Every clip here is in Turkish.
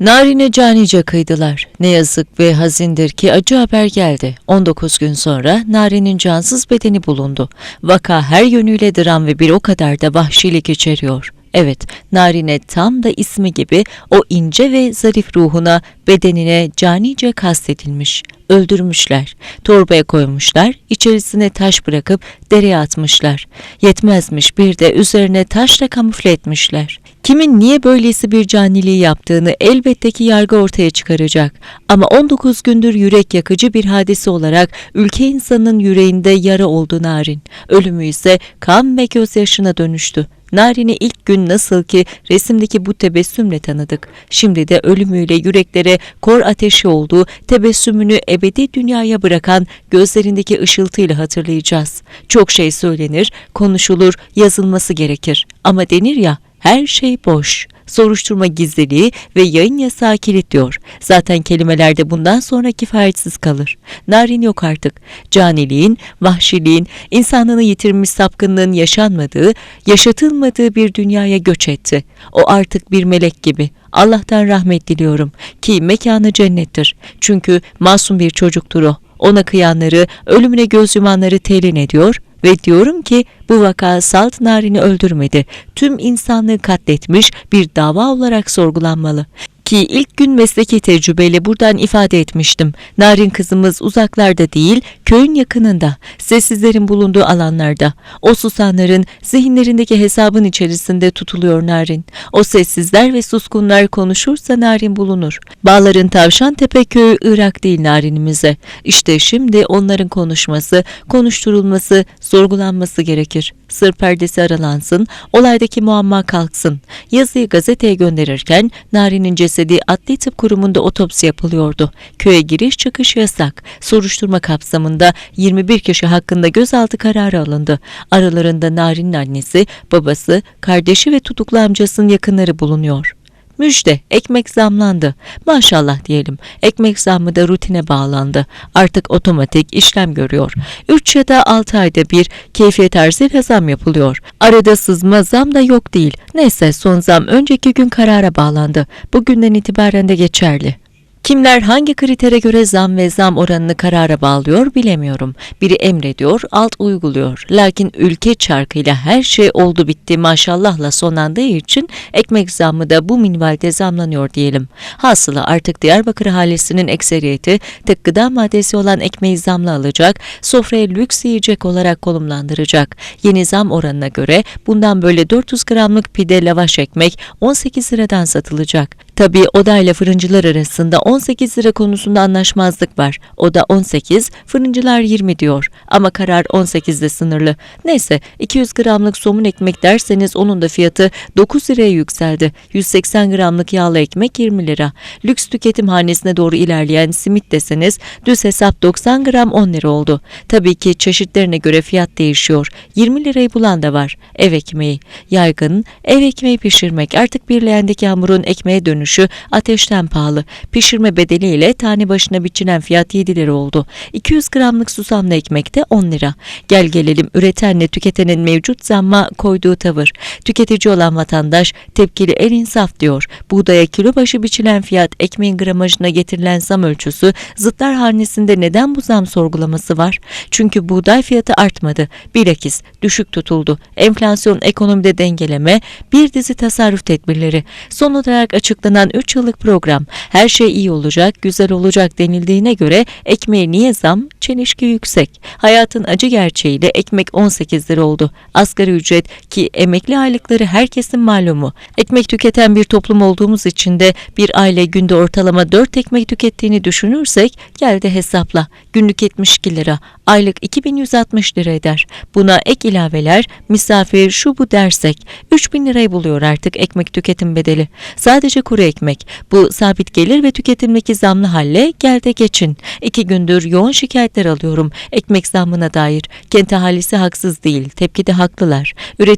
Narine canice kıydılar. Ne yazık ve hazindir ki acı haber geldi. 19 gün sonra Nari'nin cansız bedeni bulundu. Vaka her yönüyle dram ve bir o kadar da vahşilik içeriyor. Evet, Narine tam da ismi gibi o ince ve zarif ruhuna, bedenine canice kastedilmiş. Öldürmüşler, torbaya koymuşlar, içerisine taş bırakıp dereye atmışlar. Yetmezmiş bir de üzerine taşla kamufle etmişler. Kimin niye böylesi bir caniliği yaptığını elbette ki yargı ortaya çıkaracak. Ama 19 gündür yürek yakıcı bir hadise olarak ülke insanının yüreğinde yara oldu Narin. Ölümü ise kan ve gözyaşına dönüştü. Narin'i ilk gün nasıl ki resimdeki bu tebessümle tanıdık. Şimdi de ölümüyle yüreklere kor ateşi olduğu tebessümünü ebedi dünyaya bırakan gözlerindeki ışıltıyla hatırlayacağız. Çok şey söylenir, konuşulur, yazılması gerekir. Ama denir ya, her şey boş. Soruşturma gizliliği ve yayın yasağı kilitliyor. Zaten kelimelerde bundan sonra kifayetsiz kalır. Narin yok artık. Caniliğin, vahşiliğin, insanlığını yitirmiş sapkınlığın yaşanmadığı, yaşatılmadığı bir dünyaya göç etti. O artık bir melek gibi. Allah'tan rahmet diliyorum ki mekanı cennettir. Çünkü masum bir çocuktur o. Ona kıyanları, ölümüne göz yumanları telin ediyor ve diyorum ki bu vaka Salt Narin'i öldürmedi. Tüm insanlığı katletmiş bir dava olarak sorgulanmalı. Ki ilk gün mesleki tecrübeyle buradan ifade etmiştim. Narin kızımız uzaklarda değil, köyün yakınında, sessizlerin bulunduğu alanlarda. O susanların zihinlerindeki hesabın içerisinde tutuluyor Narin. O sessizler ve suskunlar konuşursa Narin bulunur. Bağların Tavşan Tepe köyü Irak değil Narinimize. İşte şimdi onların konuşması, konuşturulması, sorgulanması gerekir. Sır perdesi aralansın, olaydaki muamma kalksın. Yazıyı gazeteye gönderirken Narin'in cesedi Adli Tıp Kurumu'nda otopsi yapılıyordu. Köye giriş çıkış yasak. Soruşturma kapsamında 21 kişi hakkında gözaltı kararı alındı. Aralarında Narin'in annesi, babası, kardeşi ve tutuklu amcasının yakınları bulunuyor. Müjde, ekmek zamlandı. Maşallah diyelim. Ekmek zammı da rutine bağlandı. Artık otomatik işlem görüyor. 3 ya da 6 ayda bir keyfiyet arzıyla zam yapılıyor. Arada sızma zam da yok değil. Neyse son zam önceki gün karara bağlandı. Bugünden itibaren de geçerli. Kimler hangi kritere göre zam ve zam oranını karara bağlıyor bilemiyorum. Biri emrediyor, alt uyguluyor. Lakin ülke çarkıyla her şey oldu bitti maşallahla sonlandığı için ekmek zammı da bu minvalde zamlanıyor diyelim. Hasılı artık Diyarbakır halisinin ekseriyeti tek gıda maddesi olan ekmeği zamla alacak, sofraya lüks yiyecek olarak konumlandıracak. Yeni zam oranına göre bundan böyle 400 gramlık pide lavaş ekmek 18 liradan satılacak. Tabii odayla fırıncılar arasında 18 lira konusunda anlaşmazlık var. O da 18, fırıncılar 20 diyor. Ama karar 18'de sınırlı. Neyse 200 gramlık somun ekmek derseniz onun da fiyatı 9 liraya yükseldi. 180 gramlık yağlı ekmek 20 lira. Lüks tüketim hanesine doğru ilerleyen simit deseniz düz hesap 90 gram 10 lira oldu. Tabii ki çeşitlerine göre fiyat değişiyor. 20 lirayı bulan da var. Ev ekmeği. Yaygın, ev ekmeği pişirmek artık bir leğendeki hamurun ekmeğe dönüşü ateşten pahalı. Pişirme bedeliyle tane başına biçilen fiyat 7 lira oldu. 200 gramlık susamlı ekmek de 10 lira. Gel gelelim üretenle tüketenin mevcut zamma koyduğu tavır. Tüketici olan vatandaş tepkili el insaf diyor. Buğdaya kilo başı biçilen fiyat ekmeğin gramajına getirilen zam ölçüsü zıtlar hanesinde neden bu zam sorgulaması var? Çünkü buğday fiyatı artmadı. Bilakis düşük tutuldu. Enflasyon ekonomide dengeleme, bir dizi tasarruf tedbirleri. Son olarak açıklanan 3 yıllık program. Her şey iyi olacak, güzel olacak denildiğine göre ekmeğe niye zam? Çelişki yüksek. Hayatın acı gerçeğiyle ekmek 18 lira oldu. Asgari ücret ki emekli aylıkları herkesin malumu. Ekmek tüketen bir toplum olduğumuz için de bir aile günde ortalama 4 ekmek tükettiğini düşünürsek gel de hesapla. Günlük 72 lira, aylık 2160 lira eder. Buna ek ilaveler, misafir şu bu dersek 3000 lirayı buluyor artık ekmek tüketim bedeli. Sadece kuru ekmek. Bu sabit gelir ve tüketimdeki zamlı halle gel de geçin. İki gündür yoğun şikayetler alıyorum ekmek zammına dair. Kent ahalisi haksız değil, tepkide haklılar.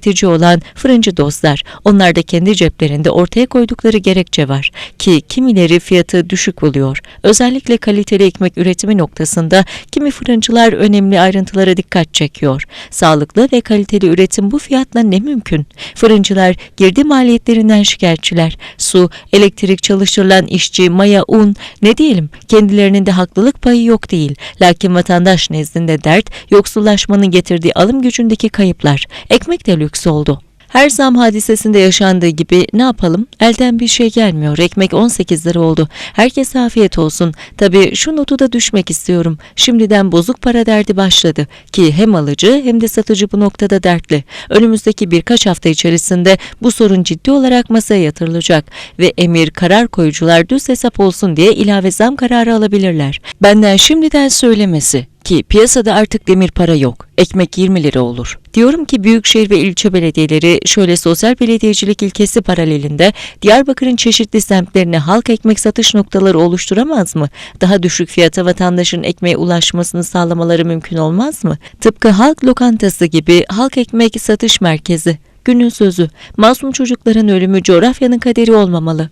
Üretici olan fırıncı dostlar. Onlar da kendi ceplerinde ortaya koydukları gerekçe var. Ki kimileri fiyatı düşük buluyor. Özellikle kaliteli ekmek üretimi noktasında kimi fırıncılar önemli ayrıntılara dikkat çekiyor. Sağlıklı ve kaliteli üretim bu fiyatla ne mümkün? Fırıncılar girdi maliyetlerinden şikayetçiler. Su, Elektrik çalıştırılan işçi, maya, un ne diyelim kendilerinin de haklılık payı yok değil. Lakin vatandaş nezdinde dert yoksullaşmanın getirdiği alım gücündeki kayıplar. Ekmek de lüks oldu. Her zam hadisesinde yaşandığı gibi ne yapalım? Elden bir şey gelmiyor. Ekmek 18 lira oldu. Herkese afiyet olsun. Tabii şu notu da düşmek istiyorum. Şimdiden bozuk para derdi başladı. Ki hem alıcı hem de satıcı bu noktada dertli. Önümüzdeki birkaç hafta içerisinde bu sorun ciddi olarak masaya yatırılacak. Ve emir karar koyucular düz hesap olsun diye ilave zam kararı alabilirler. Benden şimdiden söylemesi ki piyasada artık demir para yok. Ekmek 20 lira olur. Diyorum ki büyükşehir ve ilçe belediyeleri şöyle sosyal belediyecilik ilkesi paralelinde Diyarbakır'ın çeşitli semtlerine halk ekmek satış noktaları oluşturamaz mı? Daha düşük fiyata vatandaşın ekmeğe ulaşmasını sağlamaları mümkün olmaz mı? Tıpkı halk lokantası gibi halk ekmek satış merkezi. Günün sözü, masum çocukların ölümü coğrafyanın kaderi olmamalı.